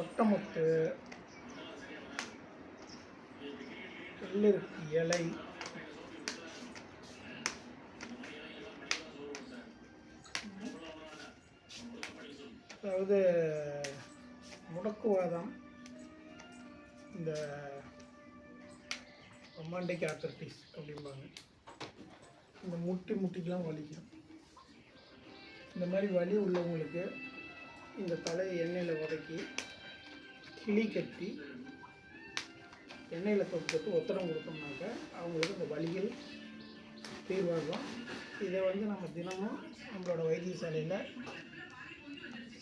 ஒட்டமுத்து வெள்ளருக்கு இலை. அதாவது முடக்குவாதம். இந்த ரொமாண்டிக் ஆத்தர்டிஸ் அப்படிம்பாங்க. இந்த முட்டி முட்டிக்கெலாம் வலிக்கும். இந்த மாதிரி வலி உள்ளவங்களுக்கு இந்த தலையை எண்ணெயில் உதக்கி கிளி கட்டி எண்ணெயில் தொட்டு தொட்டு ஒத்தடம் கொடுத்தோம்னாக்க அவங்களுக்கு இந்த வலிகள் தீர்வாகும். இதை வந்து நம்ம தினமும் நம்மளோட வைத்தியசாலையில்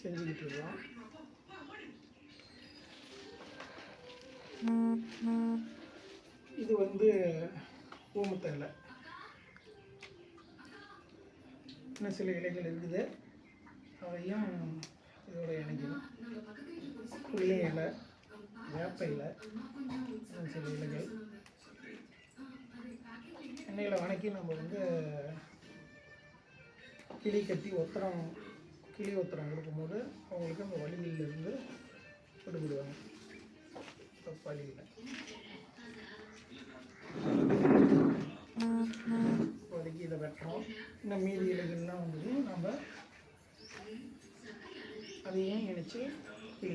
செஞ்சுக்கிட்டு இருக்கோம். இது வந்து ஊமத்தலை இன்னும் சில இலைகள் இருக்குது. அதையும் இதோட இணைக்கணும் புள்ளி இலை வேப்ப இலை இன்னும் சில இலைகள். எண்ணெயில் வணக்கி நம்ம வந்து கிளி கட்டி ஒத்தரம் கிளி ஒத்தரம் கொடுக்கும்போது அவங்களுக்கு அந்த வலியிலிருந்து விடுபடுவாங்க வலி இல்லை. இதை வெட்டுறோம். இன்னும் மீதி இலைகள்லாம் வந்து நம்ம அதையும் இணைச்சி கிளி